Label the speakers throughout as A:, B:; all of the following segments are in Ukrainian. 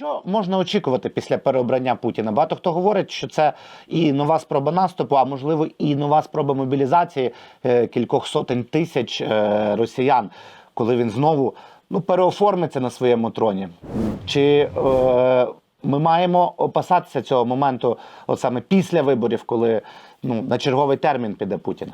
A: Що можна очікувати після переобрання Путіна? Багато хто говорить, що це і нова спроба наступу, а можливо, і нова спроба мобілізації е, кількох сотень тисяч е, росіян, коли він знову ну переоформиться на своєму троні. Чи е, ми маємо опасатися цього моменту, от саме після виборів, коли ну на черговий термін піде Путін?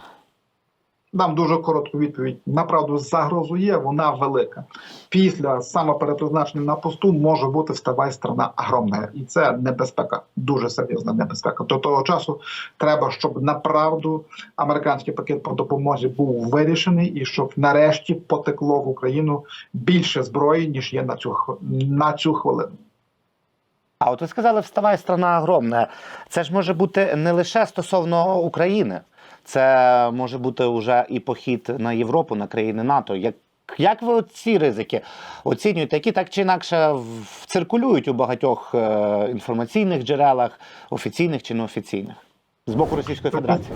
B: Дам дуже коротку відповідь. Направду загрозу є, вона велика. Після самоперепризначення на посту може бути вставай страна огромна. І це небезпека, дуже серйозна небезпека. До того часу треба, щоб направду американський пакет по допомозі був вирішений, і щоб нарешті потекло в Україну більше зброї, ніж є на цю на цю хвилину.
A: А от ви сказали, вставай, страна огромна. Це ж може бути не лише стосовно України, це може бути вже і похід на Європу, на країни НАТО. Як, як ви ці ризики оцінюєте, які так чи інакше в- циркулюють у багатьох е, інформаційних джерелах, офіційних чи неофіційних, з боку Російської Федерації?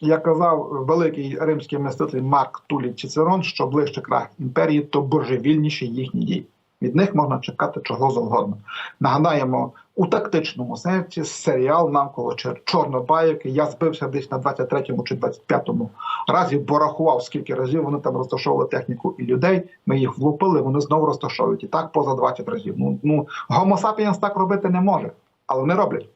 B: Як казав великий римський мислитель Марк Тулій Цицерон, що ближче крах імперії, то божевільніші їхні дії. Від них можна чекати чого завгодно. Нагадаємо, у тактичному сенсі серіал навколо Чор- Чорнобаївки. Я збився десь на 23-му чи 25-му разі, бо рахував, скільки разів вони там розташовували техніку і людей. Ми їх влупили, вони знову розташовують. І так поза 20 разів. Ну, ну sapiens так робити не може, але вони роблять.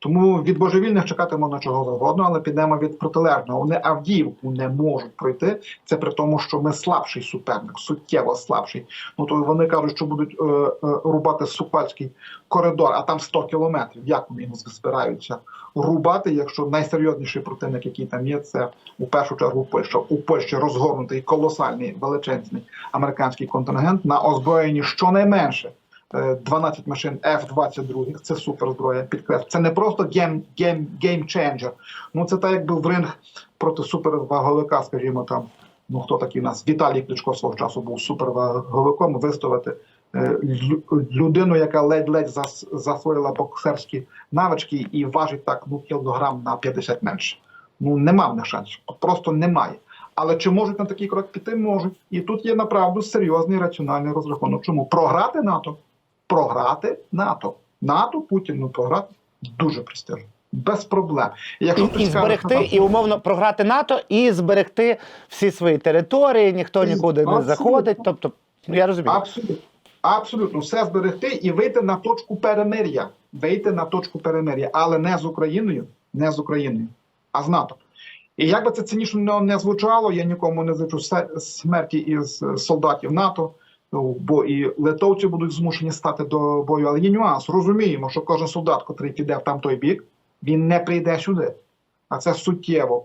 B: Тому від божевільних чекати можна чого завгодно, але підемо від протилежного. Вони Авдіївку не можуть пройти. Це при тому, що ми слабший суперник, суттєво слабший. Ну то вони кажуть, що будуть е, е, рубати Сукальський коридор, а там 100 кілометрів. Як вони його збираються рубати, якщо найсерйозніший противник, який там є, це у першу чергу Польща. У Польщі розгорнутий колосальний величезний американський контингент на озброєнні щонайменше. Е, 12 машин F-22, це суперзброя, підкреслю. Це не просто гейм, гейм, геймченджер. Ну це так, якби в ринг проти суперваговика, скажімо там. Ну хто такий у нас? Віталій Кличко свого часу був суперваговиком, виставити е, людину, яка ледь-ледь зас- засвоїла боксерські навички і важить так ну кілограм на 50 менше. Ну нема в них шансів, просто немає. Але чи можуть на такий крок піти? Можуть. І тут є направду серйозний раціональний розрахунок. Чому програти НАТО? Програти НАТО. НАТО Путіну програти дуже престижно. Без проблем. І
A: І,
B: якщо
A: і зберегти,
B: що
A: і умовно програти НАТО, і зберегти всі свої території, ніхто нікуди не заходить. Тобто, ну, я розумію.
B: Абсолютно. Абсолютно, все зберегти і вийти на точку перемир'я. Вийти на точку перемир'я, але не з Україною, не з Україною, а з НАТО. І як би це цинічно не- звучало, я нікому не зичу смерті із е, солдатів НАТО, ну, бо і литовці будуть змушені стати до бою. Але є нюанс. Розуміємо, що кожен солдат, котрий піде в там той бік, він не прийде сюди. А це суттєво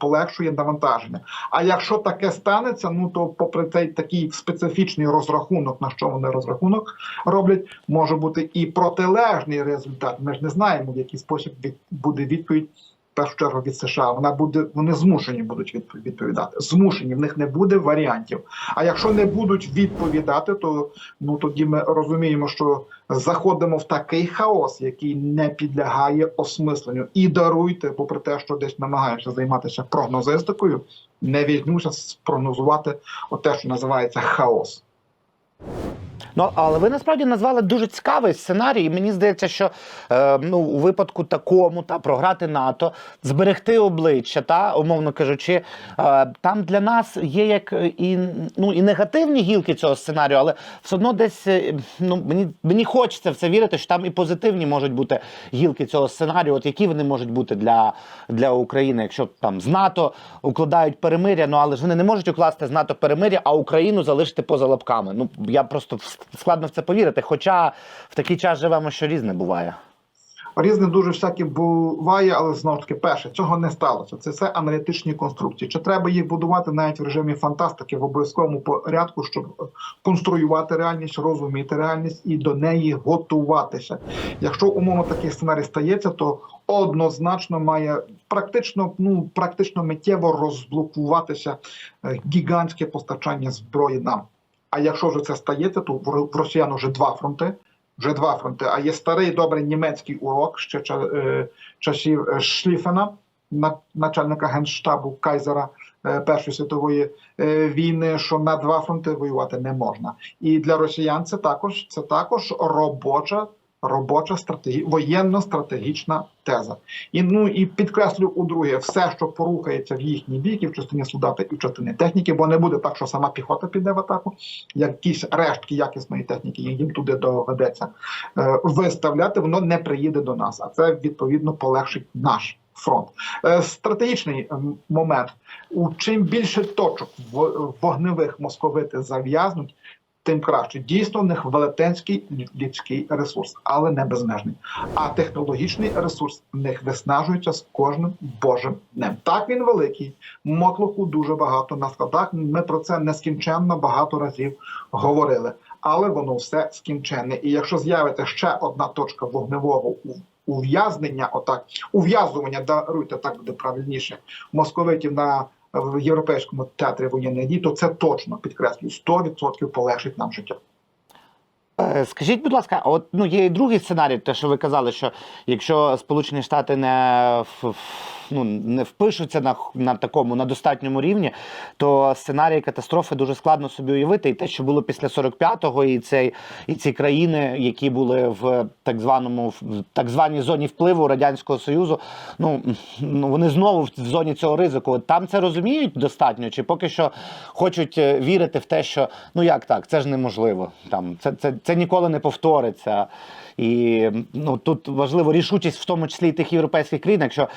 B: полегшує навантаження. А якщо таке станеться, ну то попри цей такий специфічний розрахунок, на що вони розрахунок роблять, може бути і протилежний результат. Ми ж не знаємо, в який спосіб буде відповідь. Першу чергу від США вона буде, вони змушені будуть відповідати. Змушені, в них не буде варіантів. А якщо не будуть відповідати, то ну тоді ми розуміємо, що заходимо в такий хаос, який не підлягає осмисленню. І даруйте, попри те, що десь намагаєшся займатися прогнозистикою, не візьмуся спрогнозувати те, що називається хаос.
A: Ну але ви насправді назвали дуже цікавий сценарій. І мені здається, що е, ну у випадку такому та програти НАТО, зберегти обличчя, та умовно кажучи, е, там для нас є як е, і ну і негативні гілки цього сценарію, але все одно десь е, ну мені мені хочеться в це вірити, що там і позитивні можуть бути гілки цього сценарію. От які вони можуть бути для, для України, якщо там з НАТО укладають перемиря, ну але ж вони не можуть укласти з НАТО перемиря, а Україну залишити поза лапками. Ну я просто складно в це повірити. Хоча в такий час живемо, що різне буває.
B: Різне дуже всяке буває, але знову ж таки, перше, цього не сталося. Це все аналітичні конструкції. Чи треба їх будувати навіть в режимі фантастики в обов'язковому порядку, щоб конструювати реальність, розуміти реальність і до неї готуватися. Якщо умовно такий сценарій стається, то однозначно має практично, ну практично миттєво розблокуватися е, гігантське постачання зброї нам. А якщо вже це стається, то в росіян вже два фронти. Вже два фронти. А є старий добрий німецький урок ще е, часів е, Шліфена, на- начальника генштабу Кайзера, е, Першої світової війни, що на два фронти воювати не можна. І для росіян це також це також робоча. Робоча стратегі... воєнно-стратегічна теза. І ну і підкреслю у друге, все, що порухається в їхній бік, і в частині солдати, і в частині техніки, бо не буде так, що сама піхота піде в атаку, якісь рештки якісної техніки їм туди доведеться е, виставляти, воно не приїде до нас. А це відповідно полегшить наш фронт. Е, стратегічний момент: у чим більше точок вогневих московити зав'язнуть. Тим краще дійсно в велетенський людський ресурс, але не безмежний. А технологічний ресурс них виснажується з кожним божим днем. Так він великий, мотлоху дуже багато на складах. Ми про це нескінченно багато разів говорили, але воно все скінченне. І якщо з'явиться ще одна точка вогневого ув'язнення, отак ув'язування, даруйте так буде правильніше, московитів на в європейському театрі воєнних дій, то це точно підкреслюю 100% полегшить нам життя.
A: Е, Скажіть, будь ласка, от ну є і другий сценарій, те, що ви казали, що якщо Сполучені Штати не в- ну, не впишуться на, на такому на достатньому рівні, то сценарій катастрофи дуже складно собі уявити. І те, що було після 45-го, і цей і ці країни, які були в так званому в так званій зоні впливу радянського союзу, ну, ну вони знову в зоні цього ризику. Там це розуміють достатньо, чи поки що хочуть е, вірити в те, що ну як так, це ж неможливо. Там це, це, це ніколи не повториться. І ну тут важливо рішучість, в тому числі і тих європейських країн. Якщо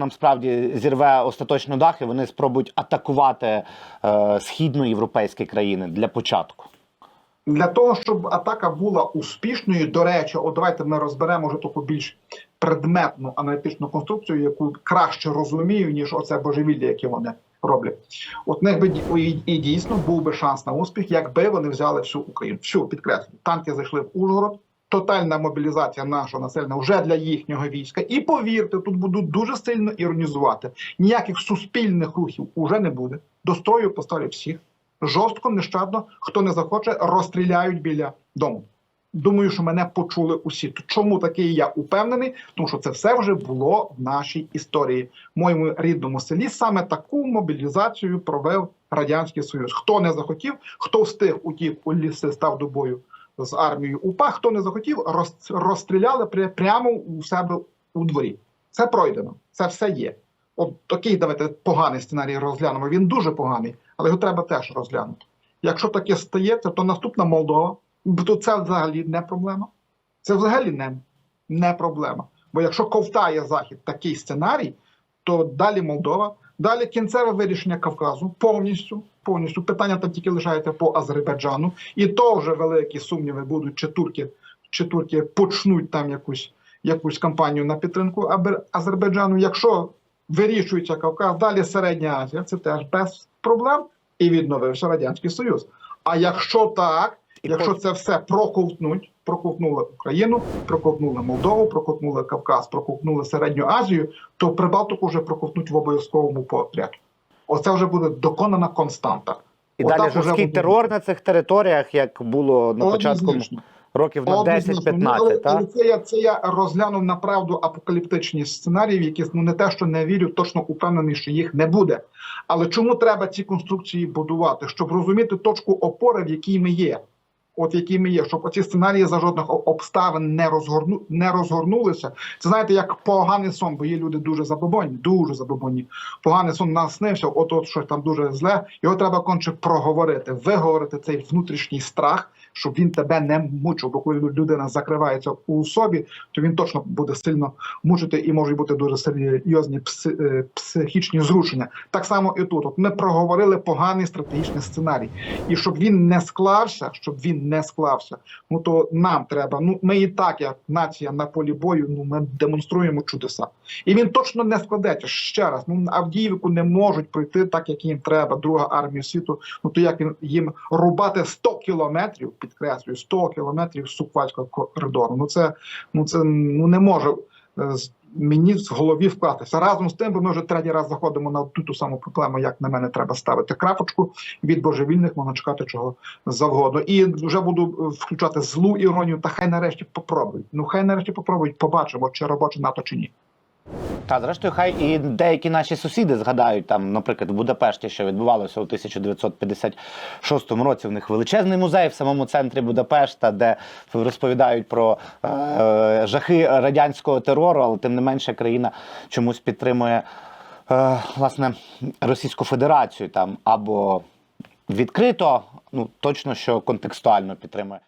A: росіянам справді зірве остаточно дах, і вони спробують атакувати е, східноєвропейські країни для початку.
B: Для того, щоб атака була успішною, до речі, от давайте ми розберемо вже таку більш предметну аналітичну конструкцію, яку краще розумію, ніж оце божевілля, яке вони роблять. От них би і дійсно був би шанс на успіх, якби вони взяли всю Україну. Всю підкреслю. Танки зайшли в Ужгород. Тотальна мобілізація нашого населення вже для їхнього війська. І повірте, тут будуть дуже сильно іронізувати. Ніяких суспільних рухів уже не буде. До строю поставлять всіх жорстко, нещадно, хто не захоче, розстріляють біля дому. Думаю, що мене почули усі. Чому такий я упевнений? Тому що це все вже було в нашій історії. В моєму рідному селі саме таку мобілізацію провів радянський союз. Хто не захотів, хто встиг утік у ліси, став до бою з армією УПА. Хто не захотів, розстріляли пря- прямо у себе у дворі. Це пройдено, це все є. От такий давайте поганий сценарій розглянемо. Він дуже поганий, але його треба теж розглянути. Якщо таке стається, то наступна Молдова, то це взагалі не проблема. Це взагалі не, не проблема. Бо якщо ковтає Захід такий сценарій, то далі Молдова, далі кінцеве вирішення Кавказу повністю. Повністю питання там тільки лишається по Азербайджану, і то вже великі сумніви будуть, чи турки, чи турки почнуть там якусь, якусь кампанію на підтримку Азербайджану. Якщо вирішується Кавказ, далі Середня Азія, це теж без проблем, і відновився Радянський Союз. А якщо так, якщо це все проковтнуть, проковтнули Україну, проковтнули Молдову, проковтнули Кавказ, проковтнули Середню Азію, то Прибалтику вже проковтнуть в обов'язковому порядку. Оце вже буде доконана константа.
A: І
B: Отак
A: далі жорсткий
B: буде.
A: терор на цих територіях, як було на початку років на
B: Однозначно. Ну,
A: 10-15,
B: але,
A: так?
B: це я це я розглянув направду апокаліптичні сценарії, в які ну не те, що не вірю, точно упевнений, що їх не буде. Але чому треба ці конструкції будувати? Щоб розуміти точку опори, в якій ми є. От які ми є, щоб оці сценарії за жодних обставин не розгорну не розгорнулися. Це знаєте, як поганий сон, бо є люди дуже забобонні, дуже забобонні. Поганий сон наснився, от от щось там дуже зле. Його треба конче проговорити, виговорити цей внутрішній страх, щоб він тебе не мучив. Бо коли людина закривається у собі, то він точно буде сильно мучити і можуть бути дуже серйозні е, психічні зрушення. Так само і тут. От ми проговорили поганий стратегічний сценарій, і щоб він не склався, щоб він не склався, ну то нам треба. Ну ми і так, як нація на полі бою, ну ми демонструємо чудеса. І він точно не складеться ще раз. Ну Авдіївку не можуть пройти так, як їм треба. Друга армія світу. Ну то як він- їм рубати 100 кілометрів, підкреслюю, 100 кілометрів суквальського коридору. Ну це ну це ну не може. е, Мені в голові вкластися разом з тим, бо ми вже третій раз заходимо на ту ту саму проблему, як на мене треба ставити крапочку від божевільних, можна чекати чого завгодно. І вже буду е, включати злу іронію, та хай нарешті попробують. Ну хай нарешті попробують, побачимо, чи робоче НАТО чи ні.
A: Та зрештою, хай і деякі наші сусіди згадають там, наприклад, в Будапешті, що відбувалося у 1956 році. В них величезний музей в самому центрі Будапешта, де розповідають про е, жахи радянського терору, але тим не менше країна чомусь підтримує е, власне Російську Федерацію там або відкрито, ну точно що контекстуально підтримує.